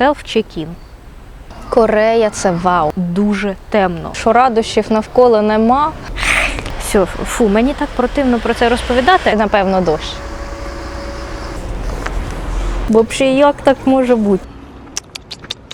селф-чекін. Корея це вау, дуже темно. Що радощів навколо нема. Все, фу, мені так противно про це розповідати. Напевно, дощ. Бо взагалі як так може бути?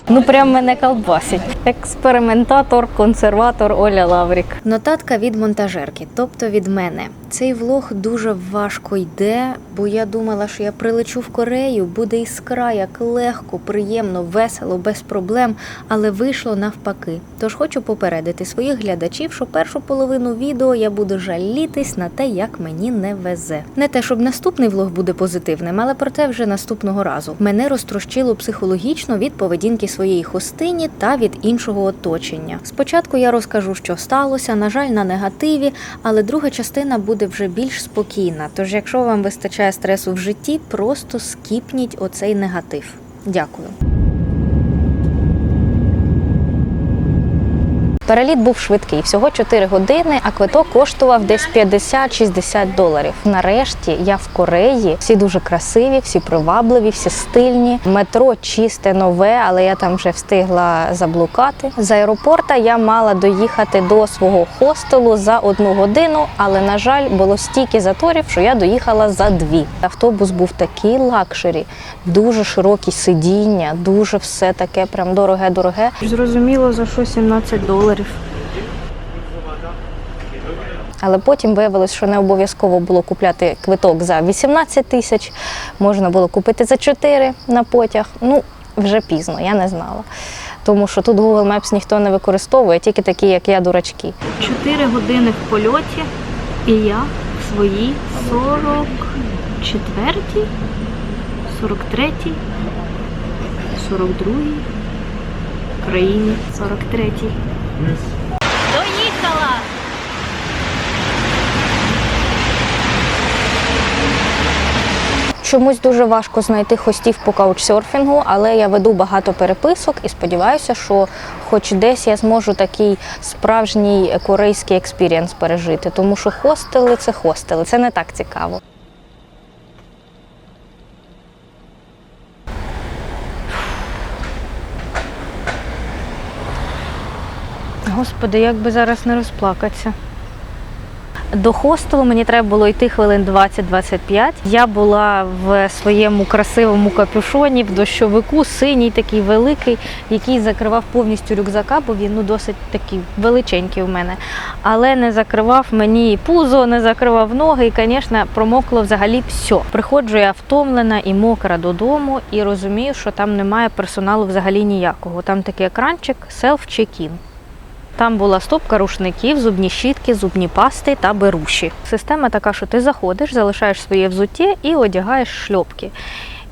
Ну, прям мене колбасить. Експериментатор, консерватор Оля Лаврік. Нотатка від монтажерки, тобто від мене. Цей влог дуже важко йде, бо я думала, що я прилечу в Корею, буде іскра, як легко, приємно, весело, без проблем, але вийшло навпаки. Тож хочу попередити своїх глядачів, що першу половину відео я буду жалітись на те, як мені не везе. Не те, щоб наступний влог буде позитивним, але проте вже наступного разу. Мене розтрощило психологічно від поведінки своєї хостині та від іншого оточення. Спочатку я розкажу, що сталося, на жаль, на негативі, але друга частина буде вже більш спокійна. Тож, якщо вам вистачає стресу в житті, просто скіпніть оцей негатив. Дякую. Переліт був швидкий, всього 4 години, а квиток коштував десь 50-60 доларів. Нарешті я в Кореї. Всі дуже красиві, всі привабливі, всі стильні. Метро чисте, нове, але я там вже встигла заблукати. З аеропорта я мала доїхати до свого хостелу за одну годину, але на жаль, було стільки заторів, що я доїхала за дві. Автобус був такий лакшері, дуже широкі сидіння, дуже все таке, прям дороге-дороге. Зрозуміло, за що 17 доларів. Але потім виявилось, що не обов'язково було купляти квиток за 18 тисяч, можна було купити за 4 на потяг. Ну, вже пізно, я не знала. Тому що тут Google Maps ніхто не використовує, тільки такі, як я, дурачки. 4 години в польоті, і я в своїй 44-й, 43-й, 42-й країні 43-й. Доїхала! Чомусь дуже важко знайти хостів по каучсерфінгу, але я веду багато переписок і сподіваюся, що хоч десь я зможу такий справжній корейський експірієнс пережити, тому що хостели це хостели, це не так цікаво. Господи, як би зараз не розплакатися. До хостелу мені треба було йти хвилин 20-25. Я була в своєму красивому капюшоні, в дощовику, синій такий великий, який закривав повністю рюкзака, бо він ну, досить такий величенький у мене. Але не закривав мені пузо, не закривав ноги, і, звісно, промокло взагалі все. Приходжу я втомлена і мокра додому, і розумію, що там немає персоналу взагалі ніякого. Там такий екранчик селф-чекін. Там була стопка рушників, зубні щітки, зубні пасти та беруші. Система така, що ти заходиш, залишаєш своє взуття і одягаєш шльопки.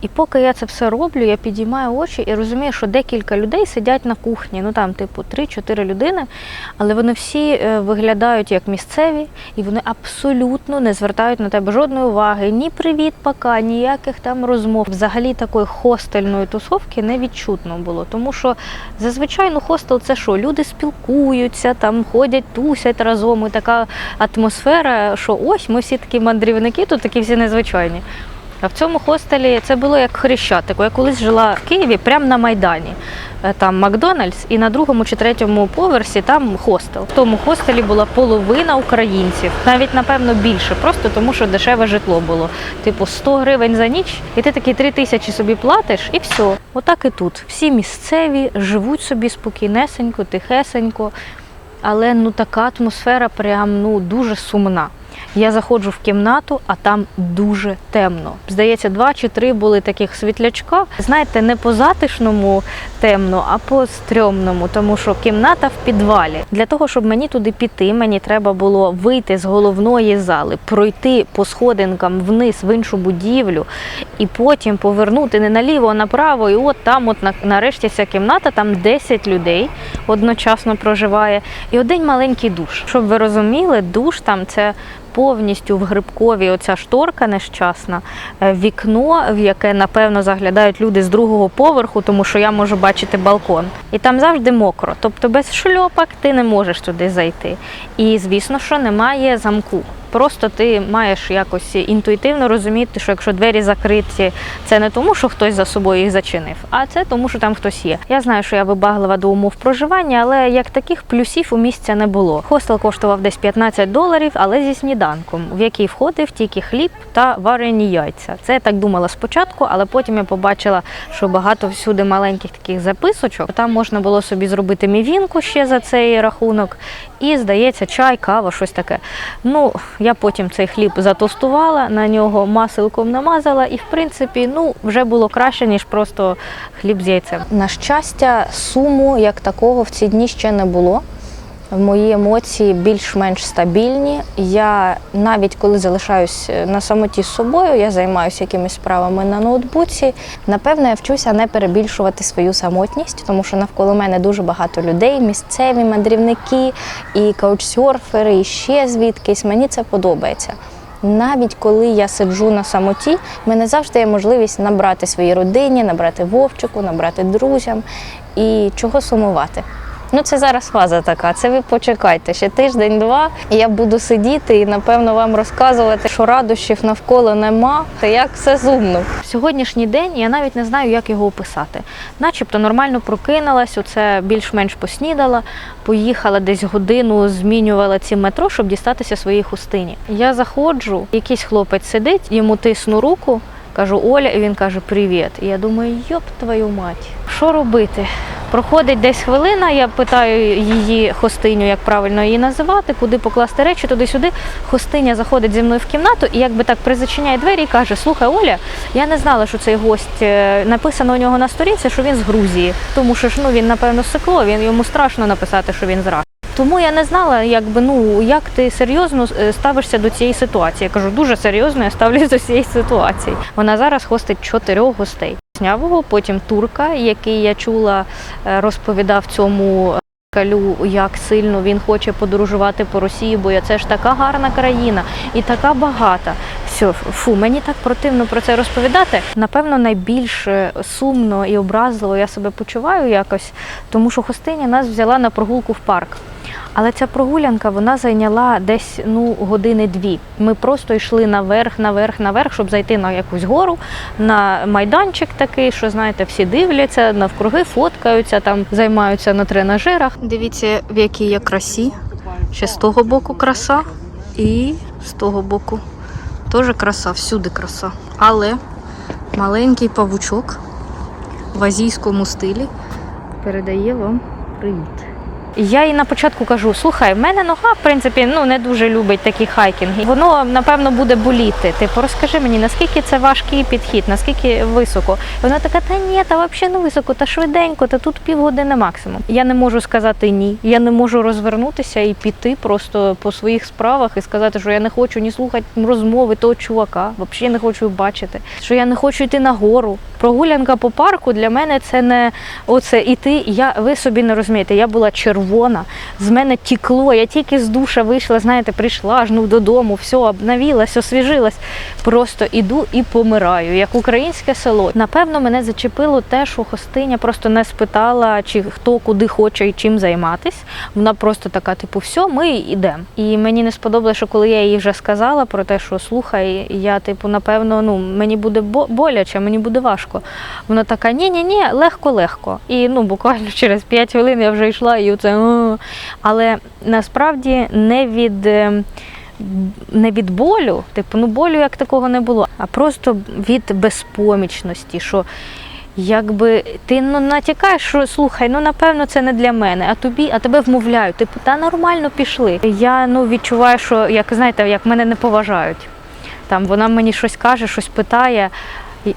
І поки я це все роблю, я підіймаю очі і розумію, що декілька людей сидять на кухні. Ну там, типу, 3-4 людини, але вони всі е, виглядають як місцеві, і вони абсолютно не звертають на тебе жодної уваги. Ні привіт, пока, ніяких там розмов. Взагалі такої хостельної тусовки не відчутно було. Тому що зазвичай ну, хостел це що? Люди спілкуються, там ходять, тусять разом. І така атмосфера, що ось ми всі такі мандрівники, тут такі всі незвичайні. В цьому хостелі це було як хрещатику. Я колись жила в Києві прямо на Майдані. Е, Там Макдональдс, і на другому чи третьому поверсі там хостел. В тому хостелі була половина українців, навіть напевно більше, просто тому що дешеве житло було. Типу 100 гривень за ніч, і ти такі 3 тисячі собі платиш, і все. Отак і тут. Всі місцеві живуть собі спокійнесенько, тихесенько. Але ну така атмосфера прям ну дуже сумна. Я заходжу в кімнату, а там дуже темно. Здається, два чи три були таких світлячка. Знаєте, не по затишному темно, а по стрьомному, тому що кімната в підвалі. Для того, щоб мені туди піти, мені треба було вийти з головної зали, пройти по сходинкам вниз в іншу будівлю, і потім повернути не наліво, а направо. І от там, от нарешті, ця кімната, там 10 людей одночасно проживає, і один маленький душ. Щоб ви розуміли, душ там це повністю в грибковій оця шторка нещасна, е, вікно, в яке напевно заглядають люди з другого поверху, тому що я можу бачити балкон. І там завжди мокро. Тобто без шльопок ти не можеш туди зайти. І звісно, що немає замку. Просто ти маєш якось інтуїтивно розуміти, що якщо двері закриті, це не тому, що хтось за собою їх зачинив, а це тому, що там хтось є. Я знаю, що я вибаглива до умов проживання, але як таких плюсів у місця не було. Хостел коштував десь 15 доларів, але зі сніданком, в який входив тільки хліб та варені яйця. Це я так думала спочатку, але потім я побачила, що багато всюди маленьких таких записочок. Там можна було собі зробити мівінку ще за цей рахунок, і здається, чай, кава, щось таке. Ну, я потім цей хліб затостувала, на нього маселком намазала, і в принципі, ну вже було краще, ніж просто хліб з яйцем. На щастя, суму як такого в ці дні ще не було. Мої емоції більш-менш стабільні. Я навіть коли залишаюсь е, на самоті з собою, я займаюся якимись справами на ноутбуці. Напевно, я вчуся не перебільшувати свою самотність, тому що навколо мене дуже багато людей, місцеві мандрівники, і каучсерфери, і ще звідкись. Мені це подобається. Навіть коли я сиджу на самоті, мене завжди є можливість набрати своїй родині, набрати вовчику, набрати друзям і чого сумувати. Ну, це зараз фаза така. Це ви почекайте ще тиждень-два, і я буду сидіти і напевно вам розказувати, що радощів навколо нема, та як все зумно. Сьогоднішній день я навіть не знаю, як його описати. Начебто нормально прокинулась, оце більш-менш поснідала, поїхала десь годину, змінювала ці метро, щоб дістатися своїй хустині. Я заходжу, якийсь хлопець сидить, йому тисну руку. Кажу Оля, і він каже Привіт. І я думаю, йоп твою мать, що робити? Проходить десь хвилина, я питаю її хостиню, як правильно її називати, куди покласти речі, туди-сюди. Хостиня заходить зі мною в кімнату і якби так призачиняє двері і каже: Слухай, Оля, я не знала, що цей гость е, написано у нього на сторінці, що він з Грузії. Тому що ж ну він, напевно, сикло, він йому страшно написати, що він з Рашки. Тому я не знала, якби ну як ти серйозно е, ставишся до цієї ситуації. Я кажу, дуже серйозно я ставлюсь до цієї ситуації. Вона зараз хостить чотирьох гостей. Снявого, потім турка, який я чула, е, розповідав цьому калю, як сильно він хоче подорожувати по Росії, бо це ж така гарна країна і така багата. Все, фу, мені так противно про це розповідати. Напевно, найбільш е, сумно і образливо я себе почуваю якось, тому що хостиня нас взяла на прогулку в парк. Але ця прогулянка вона зайняла десь ну години дві. Ми просто йшли наверх, наверх, наверх, щоб зайти на якусь гору, на майданчик такий, що знаєте, всі дивляться, навкруги фоткаються, там займаються на тренажерах. Дивіться, в якій я красі. Ще з того боку краса і з того боку теж краса, всюди краса. Але маленький павучок в азійському стилі передає вам привіт. Я їй на початку кажу: слухай, в мене нога, в принципі, ну не дуже любить такі хайкінги. Воно напевно буде боліти. Типу, розкажи мені, наскільки це важкий підхід, наскільки високо. І вона така, та ні, та взагалі не високо, та швиденько, та тут півгодини максимум. Я не можу сказати ні. Я не можу розвернутися і піти просто по своїх справах і сказати, що я не хочу ні слухати розмови того чувака, взагалі не хочу бачити, що я не хочу йти на гору. Прогулянка по парку для мене це не оце іти. Я ви собі не розумієте, я була червона, з мене тікло. Я тільки з душа вийшла, знаєте, прийшла ж ну додому, все, обновилась, освіжилась. Просто іду і помираю, як українське село. Напевно, мене зачепило те, що хостиня просто не спитала, чи хто куди хоче і чим займатись. Вона просто така, типу, все, ми йдемо. І мені не сподобалося, що коли я їй вже сказала про те, що слухай, я типу, напевно, ну мені буде боляче, мені буде важко. Вона така, ні, ні, ні, легко, легко. І ну буквально через 5 хвилин я вже йшла і оце. «О». Але насправді не від. е, Не від болю, типу, ну болю як такого не було, а просто від безпомічності, що якби ти ну натякаєш, що слухай, ну напевно це не для мене, а тобі, а тебе вмовляють. Типу, та нормально пішли. Я ну відчуваю, що як знаєте, як мене не поважають. Там вона мені щось каже, щось питає.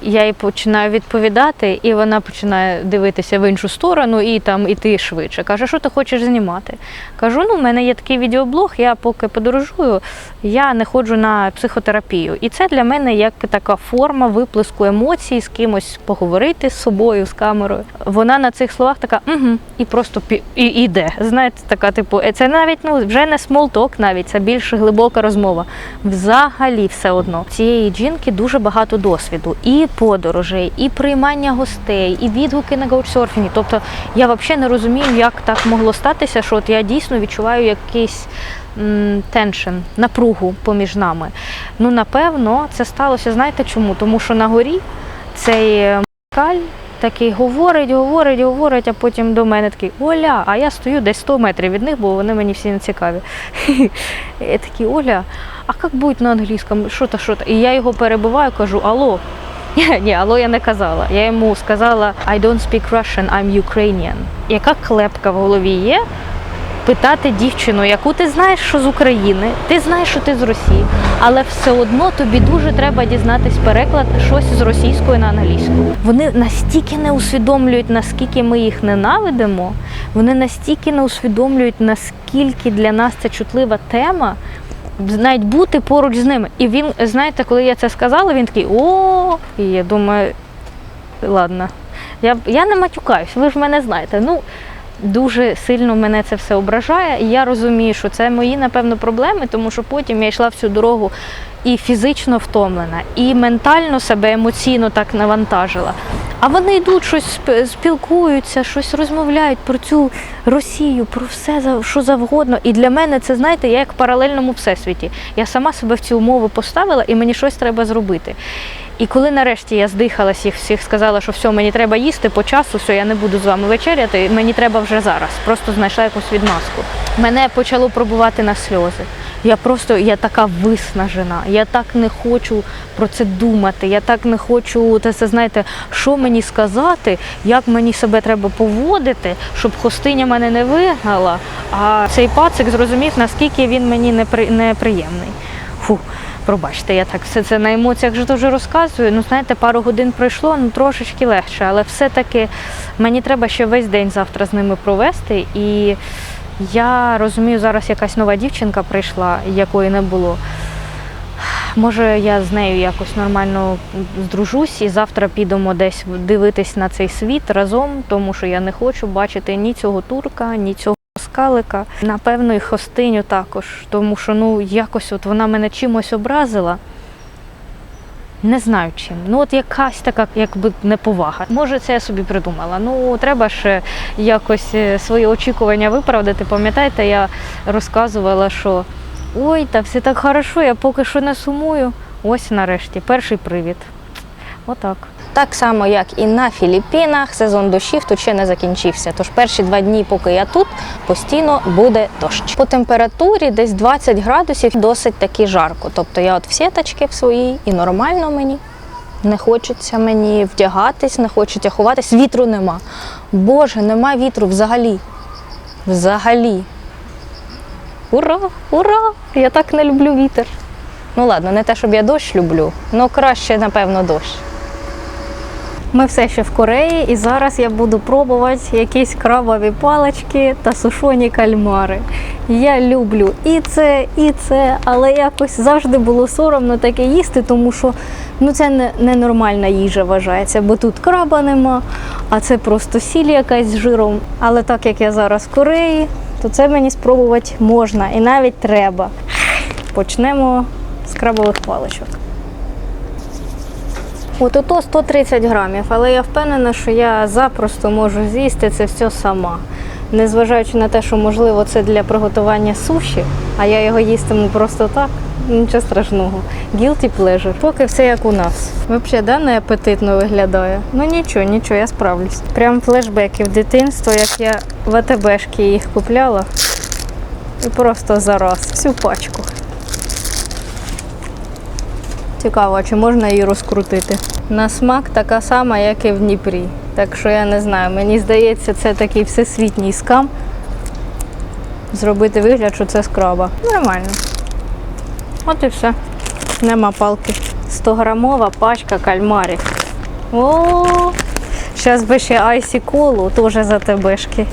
Я їй починаю відповідати, і вона починає дивитися в іншу сторону і там іти швидше. Каже, що ти хочеш знімати? Кажу, ну, в мене є такий відеоблог, я поки подорожую, я не ходжу на психотерапію. І це для мене як така форма виплеску емоцій, з кимось поговорити з собою, з камерою. Вона на цих словах така угу, і просто пі- і, іде. Знаєте, така, типу, е, це навіть ну вже не смолток, навіть це більш глибока розмова. Взагалі все одно. Цієї жінки дуже багато досвіду і і подорожей, і приймання гостей, і відгуки на гаучсерфінгі. Тобто я взагалі не розумію, як так могло статися, що от я дійсно відчуваю якийсь теншн, напругу поміж нами. Ну, напевно, це сталося, знаєте чому? Тому що на горі цей е, каль такий говорить, говорить, говорить, а потім до мене такий Оля, а я стою десь 100 метрів від них, бо вони мені всі не цікаві. Я такий, Оля, а як будь на англійському? Що то, що то? І я його перебиваю, кажу, алло. Ні, алло, я не казала. Я йому сказала I don't speak Russian, I'm Ukrainian. Яка клепка в голові є? Питати дівчину, яку ти знаєш, що з України, ти знаєш, що ти з Росії, але все одно тобі дуже треба дізнатись переклад щось з російської на англійську. Вони настільки не усвідомлюють, наскільки ми їх ненавидимо, вони настільки не усвідомлюють, наскільки для нас це чутлива тема, навіть бути поруч з ними. І він, знаєте, коли я це сказала, він такий о, і я думаю, ладно, я, я не матюкаюсь, ви ж мене знаєте. Ну, Дуже сильно мене це все ображає, і я розумію, що це мої, напевно, проблеми, тому що потім я йшла всю дорогу і фізично втомлена, і ментально себе емоційно так навантажила. А вони йдуть, щось спілкуються, щось розмовляють про цю Росію, про все що завгодно. І для мене це, знаєте, я як в паралельному всесвіті. Я сама себе в ці умови поставила, і мені щось треба зробити. І коли нарешті я здихалась їх всіх, сказала, що все, мені треба їсти по часу, все, я не буду з вами вечеряти, мені треба вже зараз. Просто знайшла якусь відмазку. Мене почало пробувати на сльози. Я просто я така виснажена. Я так не хочу про це думати. Я так не хочу це знаєте, що мені сказати, як мені себе треба поводити, щоб хостиня мене не вигнала. А цей пацик зрозумів, наскільки він мені непри, неприємний. Фу. Пробачте, я так все це на емоціях вже дуже розказую. Ну, знаєте, пару годин пройшло, ну трошечки легше, але все-таки мені треба ще весь день завтра з ними провести. І я розумію, зараз якась нова дівчинка прийшла, якої не було. Може, я з нею якось нормально здружусь і завтра підемо десь дивитись на цей світ разом, тому що я не хочу бачити ні цього турка, ні цього скалика. Напевно, і хостиню також, тому що ну якось от вона мене чимось образила. Не знаю чим. Ну от якась така, якби неповага. Може, це я собі придумала. Ну треба ж якось е, свої очікування виправдати. Пам'ятаєте, я розказувала, що ой, та все так хорошо, я поки що не сумую. Ось нарешті, перший привід. Отак. Так само, як і на Філіппінах, сезон дощів тут ще не закінчився. Тож перші два дні, поки я тут, постійно буде дощ. По температурі десь 20 градусів досить таки жарко. Тобто я от в сіточки в своїй і нормально мені. Не хочеться мені вдягатись, не хочеться ховатись. Вітру нема. Боже, нема вітру взагалі. Взагалі. Ура! Ура! Я так не люблю вітер. Ну ладно, не те, щоб я дощ люблю, але краще, напевно, дощ. Ми все ще в Кореї, і зараз я буду пробувати якісь крабові палички та сушоні кальмари. Я люблю і це, і це, але якось завжди було соромно таке їсти, тому що ну, це не, не їжа вважається, бо тут краба нема, а це просто сіль якась з жиром. Але так як я зараз в Кореї, то це мені спробувати можна і навіть треба. Почнемо з крабових паличок. От ото 130 грамів, але я впевнена, що я запросто можу з'їсти це все сама. Незважаючи на те, що можливо це для приготування суші, а я його їстиму просто так. Нічого страшного. Guilty pleasure. Поки все як у нас. Взагалі, да, не апетитно виглядає. Ну нічого, нічого, я справлюсь. Прям флешбеки в дитинство, як я в АТБшки їх купляла. І просто зараз всю пачку. Цікаво, чи можна її розкрутити? На смак така сама, як і в Дніпрі. Так що я не знаю, мені здається, це такий всесвітній скам. Зробити вигляд, що це скраба. Нормально. От і все. Нема палки. 100-грамова пачка кальмарів. О, зараз би ще айсі колу, теж за тебешки.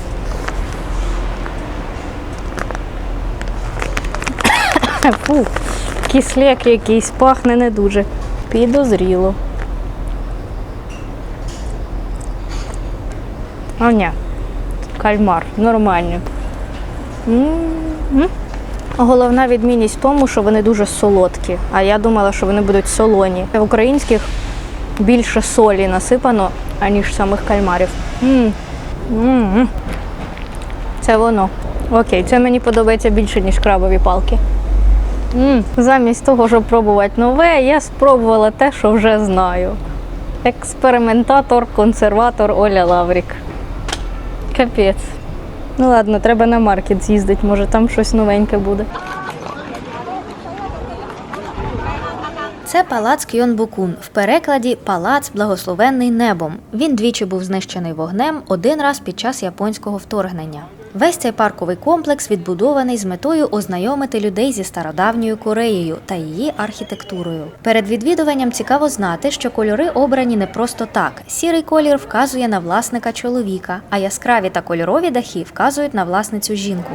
Фу, кисляк якийсь, пахне не дуже. Підозріло. А ні, кальмар, нормальний. Головна відмінність в тому, що вони дуже солодкі. А я думала, що вони будуть солоні. В українських більше солі насипано, аніж самих кальмарів. м м Це воно. Окей, це мені подобається більше, ніж крабові палки. Замість того, щоб пробувати нове, я спробувала те, що вже знаю. Експериментатор, консерватор Оля Лаврік. Капець. Ну ладно, треба на маркет з'їздити, може там щось новеньке буде. Це палац Кьонбокун, в перекладі Палац благословенний небом. Він двічі був знищений вогнем один раз під час японського вторгнення. Весь цей парковий комплекс відбудований з метою ознайомити людей зі стародавньою Кореєю та її архітектурою. Перед відвідуванням цікаво знати, що кольори обрані не просто так. Сірий колір вказує на власника чоловіка, а яскраві та кольорові дахи вказують на власницю жінку.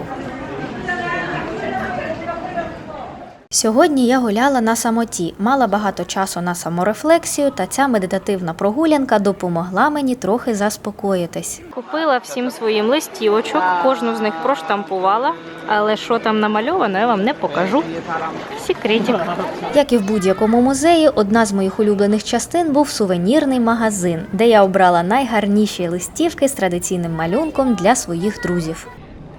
Сьогодні я гуляла на самоті, мала багато часу на саморефлексію, та ця медитативна прогулянка допомогла мені трохи заспокоїтись. Купила всім своїм листівочок, кожну з них проштампувала, але що там намальовано, я вам не покажу. Секретик. Як і в будь-якому музеї, одна з моїх улюблених частин був сувенірний магазин, де я обрала найгарніші листівки з традиційним малюнком для своїх друзів.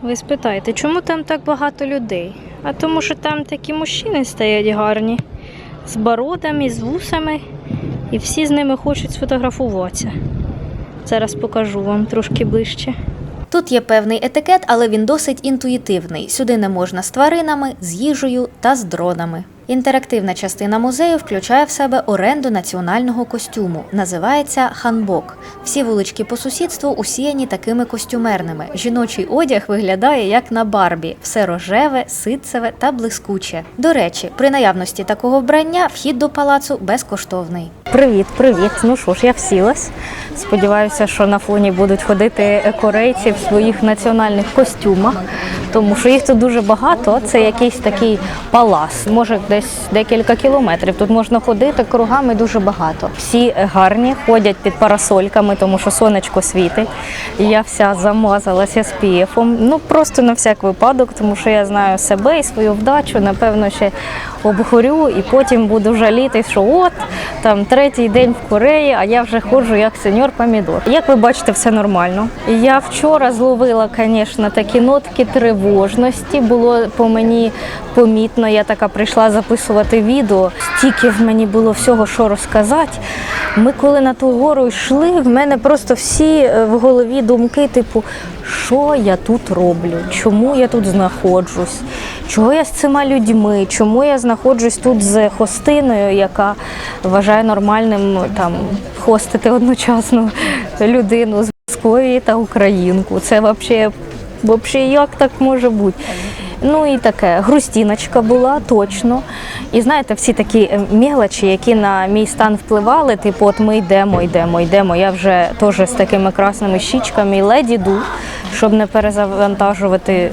Ви спитаєте, чому там так багато людей? А тому, що там такі мужчини стоять гарні, з бородами, з вусами, і всі з ними хочуть сфотографуватися. Зараз покажу вам трошки ближче. Тут є певний етикет, але він досить інтуїтивний. Сюди не можна з тваринами, з їжею та з дронами. Інтерактивна частина музею включає в себе оренду національного костюму. Називається ханбок. Всі вулички по сусідству усіяні такими костюмерними. Жіночий одяг виглядає як на Барбі, все рожеве, ситцеве та блискуче. До речі, при наявності такого вбрання вхід до палацу безкоштовний. Привіт, привіт. Ну що ж, я всілась. Сподіваюся, що на фоні будуть ходити корейці в своїх національних костюмах, тому що їх тут дуже багато. Це якийсь такий палас, може десь декілька кілометрів. Тут можна ходити кругами дуже багато. Всі гарні, ходять під парасольками, тому що сонечко світить. Я вся замазалася з пієфом. Ну просто на всяк випадок, тому що я знаю себе і свою вдачу. Напевно, ще обгорю і потім буду жаліти, що от там третій день в Кореї, а я вже ходжу як сеньор помідор. Як ви бачите, все нормально. Я вчора зловила, звісно, такі нотки тривожності. Було по мені помітно. Я така прийшла записувати відео. Стільки в мені було всього, що розказати. Ми коли на ту гору йшли, в мене просто всі е, в голові думки, типу, що я тут роблю, чому я тут знаходжусь, чого я з цими людьми, чому я знаходжусь тут з хостиною, яка вважає нормальним там хостити одночасно людину з Московії та українку. Це взагалі як так може бути? Ну і таке, грустіночка була точно. І знаєте, всі такі е, мелочі, які на мій стан впливали, типу, от ми йдемо, йдемо, йдемо. Я вже теж з такими красними щічками і ледь щоб не перезавантажувати,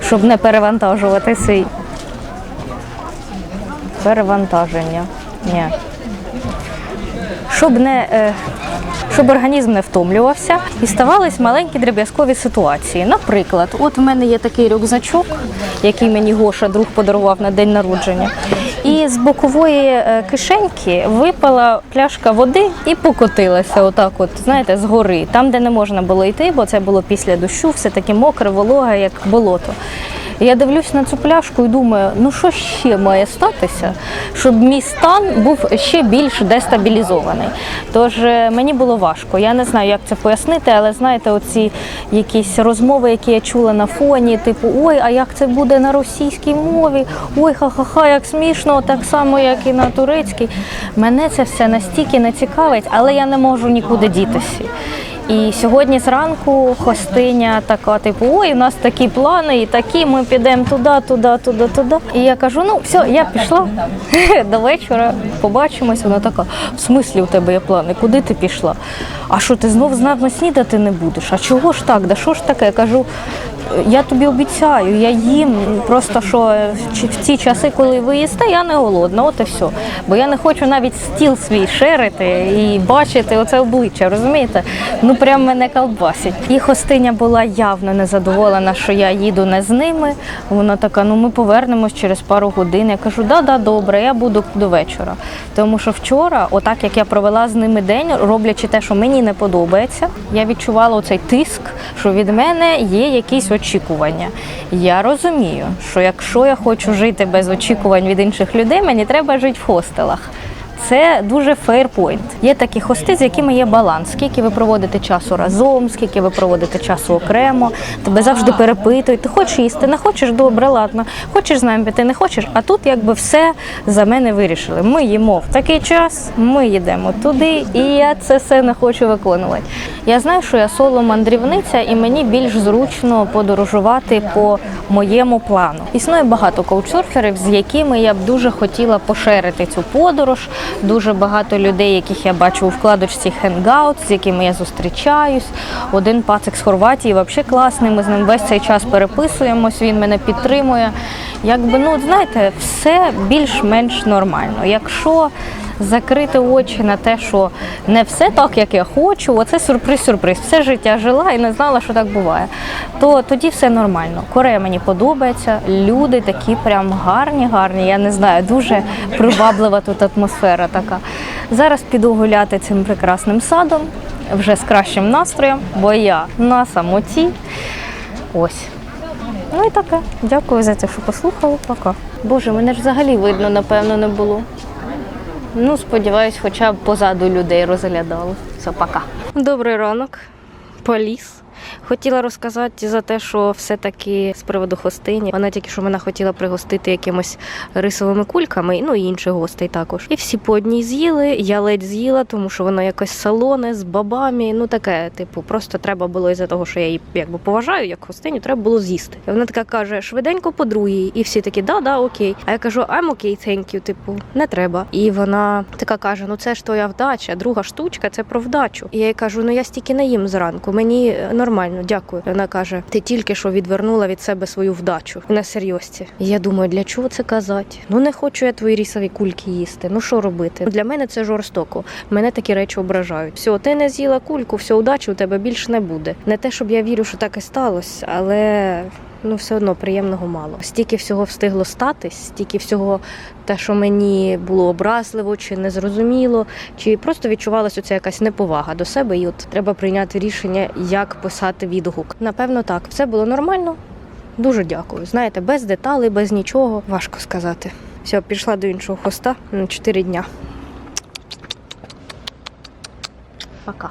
щоб не перевантажувати свій перевантаження. Ні. Щоб не е, щоб організм не втомлювався і ставались маленькі дріб'язкові ситуації. Наприклад, от в мене є такий рюкзачок, який мені Гоша друг подарував на день народження. І з бокової е, кишеньки випала пляшка води і покотилася отак, от знаєте, згори, там, де не можна було йти, бо це було після дощу, все таке мокре, вологе, як болото. Я дивлюсь на цю пляшку і думаю, ну що ще має статися, щоб мій стан був ще більш дестабілізований. Тож е, мені було важко. Я не знаю, як це пояснити, але знаєте, оці якісь розмови, які я чула на фоні, типу, ой, а як це буде на російській мові? Ой, ха-ха-ха, як смішно, так само, як і на турецькій. Мене це все настільки не цікавить, але я не можу нікуди дітися. І сьогодні зранку хостиня така, типу, ой, у нас такі плани, і такі, ми підемо туди, туди, туди, туди. І я кажу, ну все, я пішла до вечора, побачимось. Вона така, в смислі у тебе є плани, куди ти пішла? А що ти знов з нами снідати не будеш? А чого ж так? Да що ж таке? Я кажу, я тобі обіцяю, я їм просто що в ті часи, коли ви їсте, я не голодна, от і все. Бо я не хочу навіть стіл свій шерити і бачити оце обличчя, розумієте? Ну прям мене колбасить. І хостиня була явно незадоволена, що я їду не з ними. Вона така: ну ми повернемось через пару годин. Я кажу, да, да, добре, я буду до вечора. Тому що вчора, отак як я провела з ними день, роблячи те, що мені не подобається, я відчувала оцей тиск, що від мене є якісь очікування. Я розумію, що якщо я хочу жити без очікувань від інших людей, мені треба жити в хостелах. Це дуже фейрпойнт. Є такі хости, з якими є баланс. Скільки ви проводите часу разом, скільки ви проводите часу окремо, тебе завжди перепитують. Ти хочеш їсти, не хочеш, добре, ладно. Хочеш з нами піти, не хочеш. А тут якби все за мене вирішили. Ми їмо в такий час, ми їдемо туди, і я це все не хочу виконувати. Я знаю, що я соло мандрівниця, і мені більш зручно подорожувати по моєму плану. Існує багато коучсерферів, з якими я б дуже хотіла поширити цю подорож. Дуже багато людей, яких я бачу у вкладочці Hangout, з якими я зустрічаюсь. Один пацик з Хорватії взагалі класний. Ми з ним весь цей час переписуємось. Він мене підтримує. Якби ну знаєте, все більш-менш нормально. Якщо закрити очі на те, що не все так, як я хочу, оце сюрприз-сюрприз. Все життя жила і не знала, що так буває. То тоді все нормально. Корея мені подобається. Люди такі прям гарні, гарні. Я не знаю, дуже приваблива тут атмосфера така. Зараз піду гуляти цим прекрасним садом, вже з кращим настроєм, бо я на самоті. Ось. Ну і таке. Дякую за те, що послухали. Пока. Боже, мене ж взагалі видно, напевно, не було. Ну, сподіваюсь, хоча б позаду людей розглядали. Все, пока. Добрий ранок. Поліс. Хотіла розказати за те, що все-таки з приводу хостині. Вона тільки що мене хотіла пригостити якимось рисовими кульками, ну і інших гостей також. І всі по одній з'їли. Я ледь з'їла, тому що воно якось салоне з бабами. Ну таке, типу, просто треба було із-за того, що я її якби поважаю як гостиню, треба було з'їсти. І вона така каже: швиденько по другій. І всі такі, да, да, окей. А я кажу, I'm okay, thank you, типу, не треба. І вона така каже: Ну це ж твоя вдача, друга штучка, це про вдачу. І я їй кажу, ну я стільки не їм зранку, мені нормально, дякую. Вона каже: Ти тільки що відвернула від себе свою вдачу на серйозці. Я думаю, для чого це казати? Ну не хочу я твої рісові кульки їсти. Ну що робити? Для мене це жорстоко. Мене такі речі ображають. Все, ти не з'їла кульку, все, удачі у тебе більше не буде. Не те, щоб я вірю, що так і сталося, але. Ну, все одно приємного мало. Стільки всього встигло статись, стільки всього, те, що мені було образливо чи незрозуміло, чи просто відчувалася оця якась неповага до себе, і от треба прийняти рішення, як писати відгук. Напевно, так, все було нормально. Дуже дякую. Знаєте, без деталей, без нічого. Важко сказати. Все, пішла до іншого хоста на 4 дня. Пока.